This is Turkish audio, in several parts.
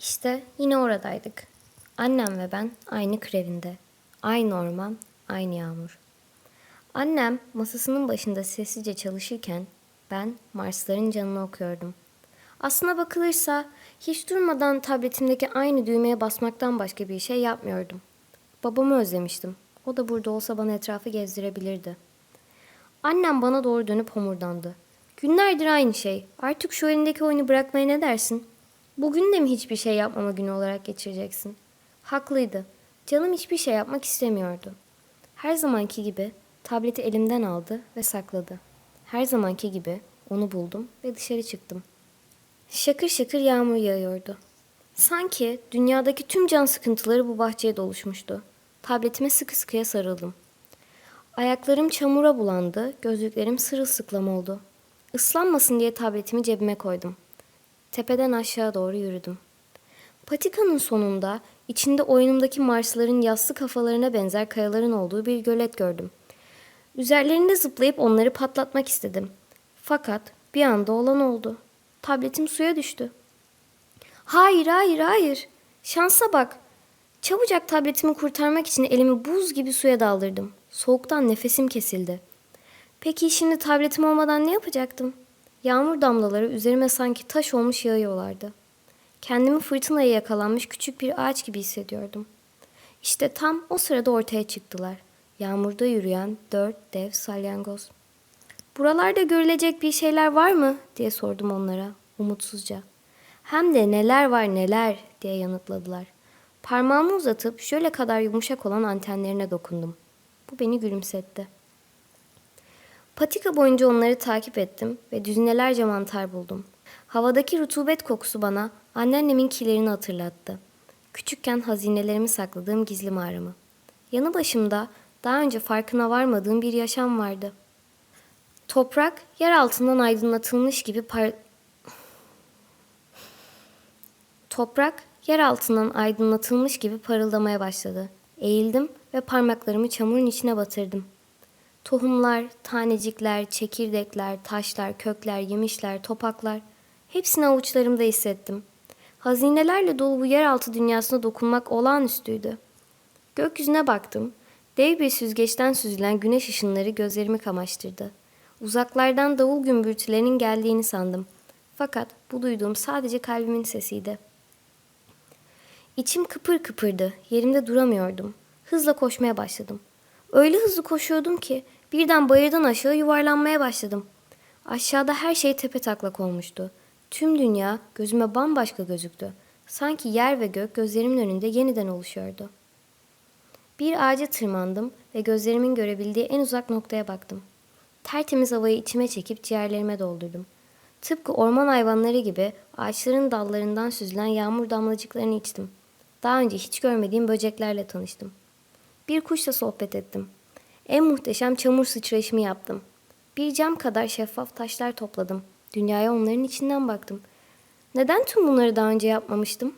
İşte yine oradaydık. Annem ve ben aynı krevinde. Aynı orman, aynı yağmur. Annem masasının başında sessizce çalışırken ben Marsların canını okuyordum. Aslına bakılırsa hiç durmadan tabletimdeki aynı düğmeye basmaktan başka bir şey yapmıyordum. Babamı özlemiştim. O da burada olsa bana etrafı gezdirebilirdi. Annem bana doğru dönüp homurdandı. Günlerdir aynı şey. Artık şu elindeki oyunu bırakmaya ne dersin? Bugün de mi hiçbir şey yapmama günü olarak geçireceksin? Haklıydı. Canım hiçbir şey yapmak istemiyordu. Her zamanki gibi tableti elimden aldı ve sakladı. Her zamanki gibi onu buldum ve dışarı çıktım. Şakır şakır yağmur yağıyordu. Sanki dünyadaki tüm can sıkıntıları bu bahçeye doluşmuştu. Tabletime sıkı sıkıya sarıldım. Ayaklarım çamura bulandı, gözlüklerim sırılsıklam oldu. Islanmasın diye tabletimi cebime koydum. Tepeden aşağı doğru yürüdüm. Patikanın sonunda içinde oyunumdaki Marsların yassı kafalarına benzer kayaların olduğu bir gölet gördüm. Üzerlerinde zıplayıp onları patlatmak istedim. Fakat bir anda olan oldu. Tabletim suya düştü. Hayır, hayır, hayır. Şansa bak. Çabucak tabletimi kurtarmak için elimi buz gibi suya daldırdım. Soğuktan nefesim kesildi. Peki şimdi tabletim olmadan ne yapacaktım? Yağmur damlaları üzerime sanki taş olmuş yağıyorlardı. Kendimi fırtınaya yakalanmış küçük bir ağaç gibi hissediyordum. İşte tam o sırada ortaya çıktılar. Yağmurda yürüyen dört dev salyangoz. Buralarda görülecek bir şeyler var mı diye sordum onlara umutsuzca. Hem de neler var neler diye yanıtladılar. Parmağımı uzatıp şöyle kadar yumuşak olan antenlerine dokundum. Bu beni gülümsetti. Patika boyunca onları takip ettim ve düzinelerce mantar buldum. Havadaki rutubet kokusu bana anneannemin kilerini hatırlattı. Küçükken hazinelerimi sakladığım gizli mağaramı. Yanı başımda daha önce farkına varmadığım bir yaşam vardı. Toprak yer altından aydınlatılmış gibi par... Toprak yer altından aydınlatılmış gibi parıldamaya başladı. Eğildim ve parmaklarımı çamurun içine batırdım. Tohumlar, tanecikler, çekirdekler, taşlar, kökler, yemişler, topaklar hepsini avuçlarımda hissettim. Hazinelerle dolu bu yeraltı dünyasına dokunmak olağanüstüydü. Gökyüzüne baktım. Dev bir süzgeçten süzülen güneş ışınları gözlerimi kamaştırdı. Uzaklardan davul gümbürtülerinin geldiğini sandım. Fakat bu duyduğum sadece kalbimin sesiydi. İçim kıpır kıpırdı. Yerimde duramıyordum. Hızla koşmaya başladım. Öyle hızlı koşuyordum ki birden bayırdan aşağı yuvarlanmaya başladım. Aşağıda her şey tepe taklak olmuştu. Tüm dünya gözüme bambaşka gözüktü. Sanki yer ve gök gözlerimin önünde yeniden oluşuyordu. Bir ağaca tırmandım ve gözlerimin görebildiği en uzak noktaya baktım. Tertemiz havayı içime çekip ciğerlerime doldurdum. Tıpkı orman hayvanları gibi ağaçların dallarından süzülen yağmur damlacıklarını içtim. Daha önce hiç görmediğim böceklerle tanıştım. Bir kuşla sohbet ettim. En muhteşem çamur sıçrayışımı yaptım. Bir cam kadar şeffaf taşlar topladım. Dünyaya onların içinden baktım. Neden tüm bunları daha önce yapmamıştım?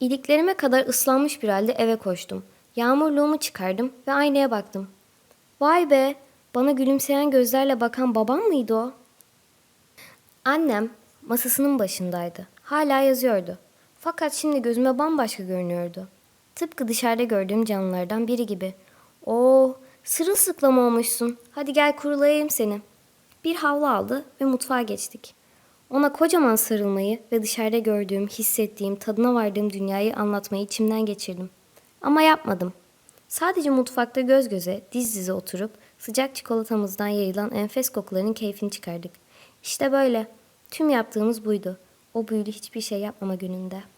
İliklerime kadar ıslanmış bir halde eve koştum. Yağmurluğumu çıkardım ve aynaya baktım. Vay be, bana gülümseyen gözlerle bakan babam mıydı o? Annem masasının başındaydı. Hala yazıyordu. Fakat şimdi gözüme bambaşka görünüyordu. Tıpkı dışarıda gördüğüm canlılardan biri gibi. Oo, sırılsıklam olmuşsun. Hadi gel kurulayayım seni. Bir havlu aldı ve mutfağa geçtik. Ona kocaman sarılmayı ve dışarıda gördüğüm, hissettiğim, tadına vardığım dünyayı anlatmayı içimden geçirdim. Ama yapmadım. Sadece mutfakta göz göze, diz dize oturup sıcak çikolatamızdan yayılan enfes kokuların keyfini çıkardık. İşte böyle. Tüm yaptığımız buydu. O büyülü hiçbir şey yapmama gününde.''